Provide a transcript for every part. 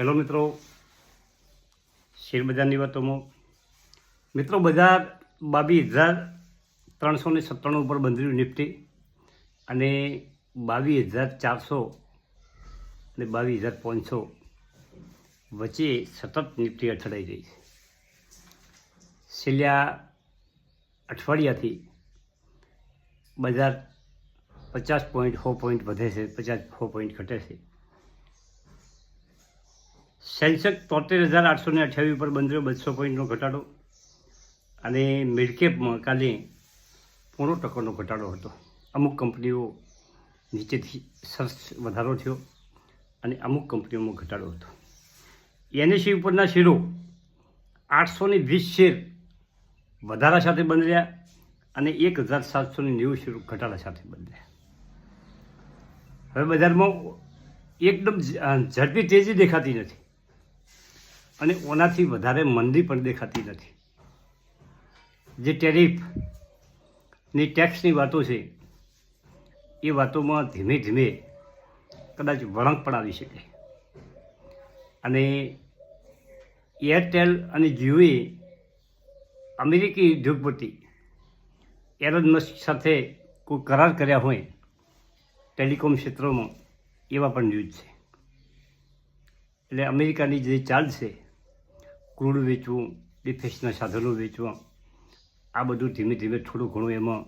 Hello મિત્રો. Share બજારની વાતોમાં મિત્રો, બજાર બાવીસ હજાર ત્રણસો ને સત્તાણું ઉપર બંધ્યું નિફ્ટી. અને બાવીસ હજાર ચારસો અને બાવીસ હજાર પાંચસો વચ્ચે સતત નિફ્ટી અથડાઈ રહી છે. છેલ્લા અઠવાડિયાથી બજાર પચાસ પોઈન્ટ સો પોઈન્ટ વધે છે, પચાસ સો પોઈન્ટ ઘટે છે. સેન્સેક્સ તોતેર હજાર આઠસો ને અઠ્યાવીસ પર બંધ રહ્યો, બસો પોઈન્ટનો ઘટાડો. અને મિડકેપમાં કાલે પોણો ટકાનો ઘટાડો હતો. અમુક કંપનીઓ નીચેથી સરસ વધારો થયો અને અમુક કંપનીઓમાં ઘટાડો હતો. એનએસી ઉપરના શેરો આઠસો ને વીસ શેર વધારા સાથે બંધ રહ્યા અને એક હજાર સાતસો ને નેવું શેરો ઘટાડા સાથે બંધ રહ્યા હવે બજારમાં એકદમ ઝડપી તેજી દેખાતી નથી. અને ઓનાથી વધારે મંદી પણ દેખાતી નથી. જે ટેરિફની ટેક્સની વાતો છે, એ વાતોમાં ધીમે ધીમે કદાચ વળંક પણ આવી શકે. અને એરટેલ અને જીઓએ અમેરિકી ઉદ્યોગપતિ એરન મસ્ક સાથે કોઈ કરાર કર્યા હોય, ટેલિકોમ ક્ષેત્રોમાં એવા પણ ન્યૂઝ છે. એટલે અમેરિકાની જે ચાલ છે ક્રૂડ વેચવું, ડિફેન્સના સાધનો વેચવા, આ બધું ધીમે ધીમે થોડું ઘણું એમાં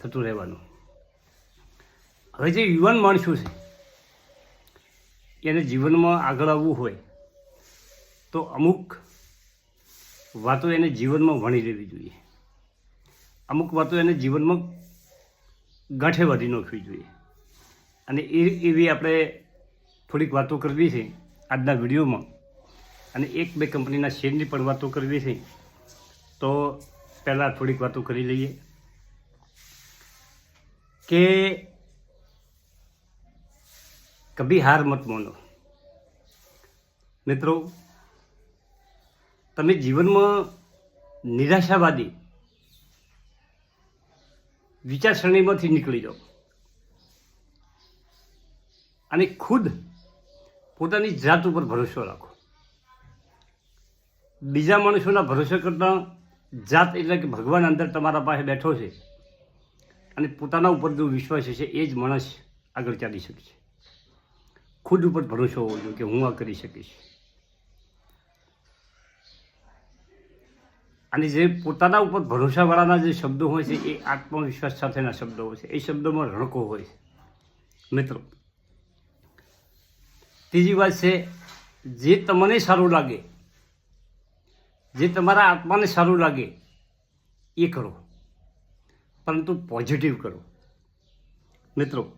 થતું રહેવાનું. હવે જે યુવાન માણસો છે, એને જીવનમાં આગળ આવવું હોય, તો અમુક વાતો એને જીવનમાં વણી લેવી જોઈએ. અમુક વાતો એને જીવનમાં ગાંઠે વાળી નાખવી જોઈએ. અને એ એવી આપણે થોડીક વાતો કરવી છે આજના વિડીયોમાં. અને એક બે કંપનીના શેરની પણ વાતો કરવી છે, તો પહેલાં થોડીક વાતો કરી લઈએ. કે કભી હાર મત માનો. મિત્રો, તમે જીવનમાં નિરાશાવાદી વિચારસરણીમાંથી નીકળી જાઓ. અને ખુદ પોતાની જાત ઉપર ભરોસો રાખો. બીજા માણસોના ભરોસે કરતાં જાત એટલે કે ભગવાન અંદર તમારા પાસે બેઠો છે અને પોતાના ઉપર જો વિશ્વાસ હશે, એ જ માણસ આગળ ચાલી શકશે. ખુદ ઉપર ભરોસો હોવો જોઈએ કે હું આ કરી શકીશ. અને જે પોતાના ઉપર ભરોસાવાળાના જે શબ્દો હોય છે, એ આત્મવિશ્વાસ સાથેના શબ્દો હોય છે, એ શબ્દોમાં રણકો હોય છે. મિત્રો, ત્રીજી વાત છે, જે તમને સારું લાગે જે તમારા આત્માને સારું લાગે, એ કરો. પરંતુ પોઝિટિવ કરો. મિત્રો,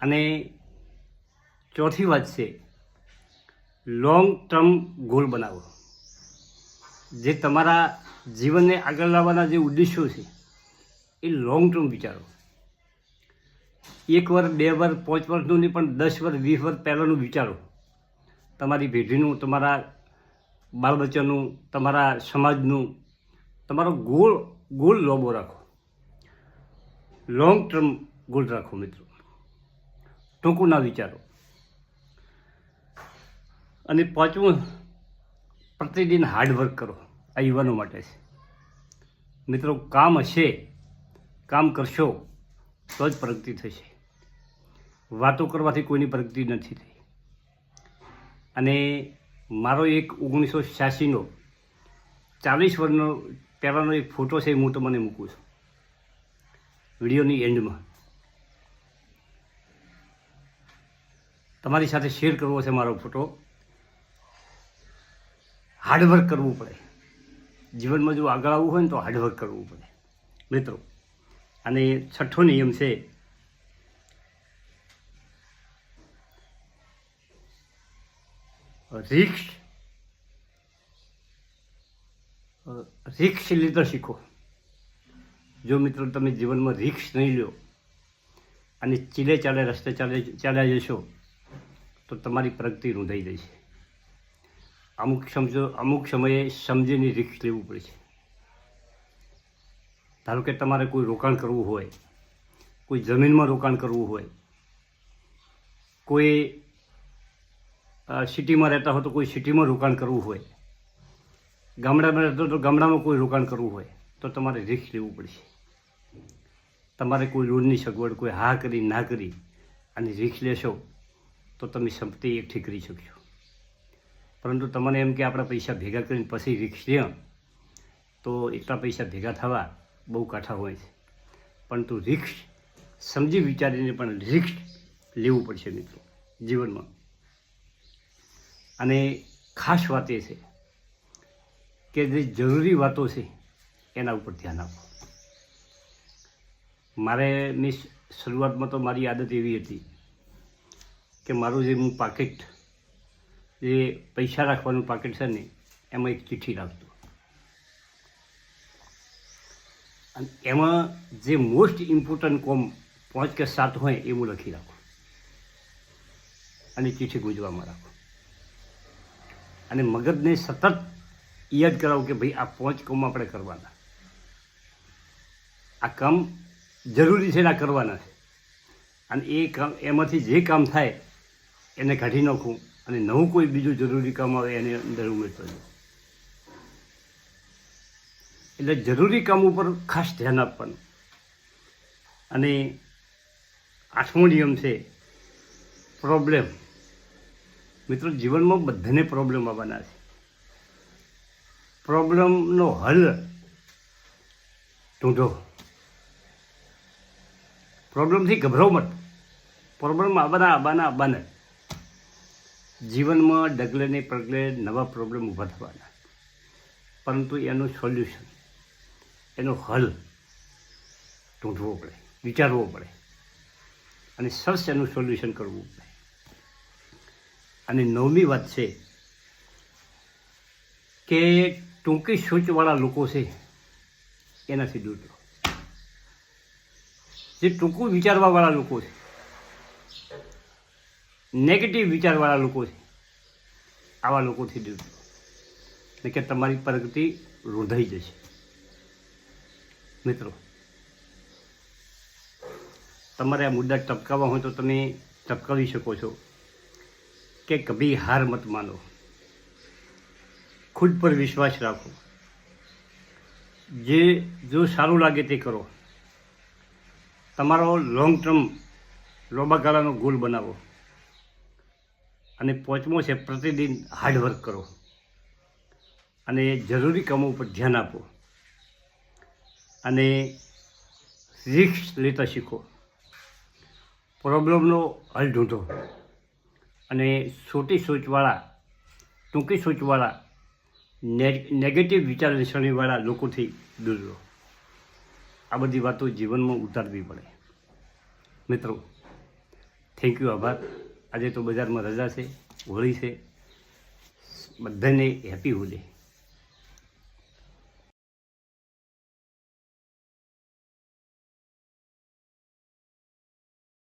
અને ચોથી વાત છે લોંગ ટર્મ ગોલ બનાવો. જે તમારા જીવનને આગળ લાવવાના જે ઉદ્દેશો છે, એ લોંગ ટર્મ વિચારો. એક વર્ષ બે વર્ષ પાંચ વર્ષનું નહીં, પણ દસ વર્ષ વીસ વર્ષ પહેલાંનું વિચારો. તમારી પેઢીનું, તમારા બાળ બચ્ચાનું, તમારા સમાજનું, તમારો ગોળ ગોલ લોબો રાખો. લોંગ ટર્મ ગોલ રાખો મિત્રો. ટૂંકું ના વિચારો. અને પાંચમું, પ્રતિદિન હાર્ડવર્ક કરો આ યુવાનો માટે. છે મિત્રો, કામ હશે, કામ કરશો, તો જ પ્રગતિ થશે. વાતો કરવાથી કોઈની પ્રગતિ નથી થઈ. અને મારો એક ઓગણીસો છ્યાસીનો ચાલીસ વર્ષનો પહેલાંનો એક ફોટો છે હું તમને મૂકું છું. વિડીયોની એન્ડમાં. તમારી સાથે શેર કરવો છે મારો ફોટો. હાર્ડવર્ક કરવું પડે. જીવનમાં જો આગળ આવવું હોય ને તો હાર્ડવર્ક કરવું પડે. મિત્રો, અને છઠ્ઠો નિયમ છે રિક્સ રિક્સ લીધો શીખો જો મિત્રો તમે જીવનમાં રિક્સ નહીં લો અને ચીલે ચાલે, રસ્તે ચાલે, ચાલ્યા જશો, તો તમારી પ્રગતિ રૂંધાઈ જશે. અમુક સમજો, અમુક સમયે સમજીને રિક્સ લેવું પડે છે. ધારો કે તમારે કોઈ રોકાણ કરવું હોય, કોઈ જમીનમાં રોકાણ કરવું હોય, કોઈ સિટીમાં રહેતા હોય તો કોઈ સિટીમાં રોકાણ કરવું હોય. ગામડામાં રહેતો તો ગામડામાં કોઈ રોકાણ કરવું હોય તો તમારે રિસ્ક લેવું પડશે. તમારે કોઈ લોનની સગવડ, કોઈ હા કરી, ના કરી અને રિસ્ક લેશો તો તમે સંપત્તિ એકઠી કરી શકશો. પરંતુ તમને એમ કે આપણા પૈસા ભેગા કરીને પછી રિસ્ક લે તો એટલા પૈસા ભેગા થવા બહુ કાઠા હોય છે. પરંતુ રિસ્ક સમજી વિચારીને પણ રિસ્ક લેવું પડશે મિત્રો, જીવનમાં. અને ખાસ વાત એ છે કે જે જરૂરી વાતો છે, એના ઉપર ધ્યાન આપો. મારે મિસ, શરૂઆતમાં તો મારી આદત એવી હતી કે મારું જે હું પાકેટ, જે પૈસા રાખવાનું પાકેટ છે ને, એમાં એક ચિઠ્ઠી રાખતો અને એમાં જે મોસ્ટ ઇમ્પોર્ટન્ટ કોમ પાંચ કે સાત હોય એ હું લખી રાખું. અને ચિઠ્ઠી ગુંજવામાં રાખું. અને મગજને સતત યાદ કરાવું કે ભાઈ આ પાંચ કામ આપણે કરવાના. આ કામ જરૂરી છે આ કરવાના છે. અને એ કામ, એમાંથી જે કામ થાય, એને કાઢી નાખું અને નવું કોઈ બીજું જરૂરી કામ આવે એને અંદર ઉમેરતો જાઉં એટલે જરૂરી કામ ઉપર ખાસ ધ્યાન આપવાનું. અને આઠમો નિયમ છે પ્રોબ્લેમ મિત્રો, જીવનમાં બધાને પ્રોબ્લેમ આવવાના છે. પ્રોબ્લેમનો હલ ઢૂંઢો પ્રોબ્લેમથી ગભરાવ મત. પ્રોબ્લેમ આવવાના આવવાના આવવાના જીવનમાં ડગલે ને પગલે નવા પ્રોબ્લેમ ઊભા થવાના. પરંતુ એનું સોલ્યુશન એનો હલ ઢૂંઢવો પડે, વિચારવો પડે. અને સરસ એનું સોલ્યુશન કરવું પડે. અને નવમી વાત છે કે ટૂંકી સૂચવાળા લોકો છે, એનાથી દૂર રહો. જે ટૂંકું વિચારવાવાળા લોકો છે નેગેટિવ વિચારવાળા લોકો છે, આવા લોકોથી દૂર રહો. કે તમારી પ્રગતિ રૂંધાઈ જશે. મિત્રો, તમારે આ મુદ્દા ટપકાવવા હોય તો તમે ટપકાવી શકો છો. કે કભી હાર મત માનો. ખુદ પર વિશ્વાસ રાખો. જે, જો સારું લાગે તે કરો. તમારો લોંગ ટર્મ લાંબા ગાળાનો ગોલ બનાવો. અને પાંચમો છે પ્રતિદિન હાર્ડવર્ક કરો. અને જરૂરી કામો ઉપર ધ્યાન આપો. અને રિક્સ લેતા શીખો. પ્રોબ્લેમનો હલ ઢૂંઢો. અને છોટી સોચવાળા, ટૂંકી સોચવાળા નેગેટિવ વિચારસરણીવાળા લોકોથી દૂર રહો. આ બધી વાતો જીવનમાં ઉતારવી પડે. મિત્રો થેન્ક યુ આભાર. આજે તો બજારમાં રજા છે, હોળી છે. બધાને હેપી હોલી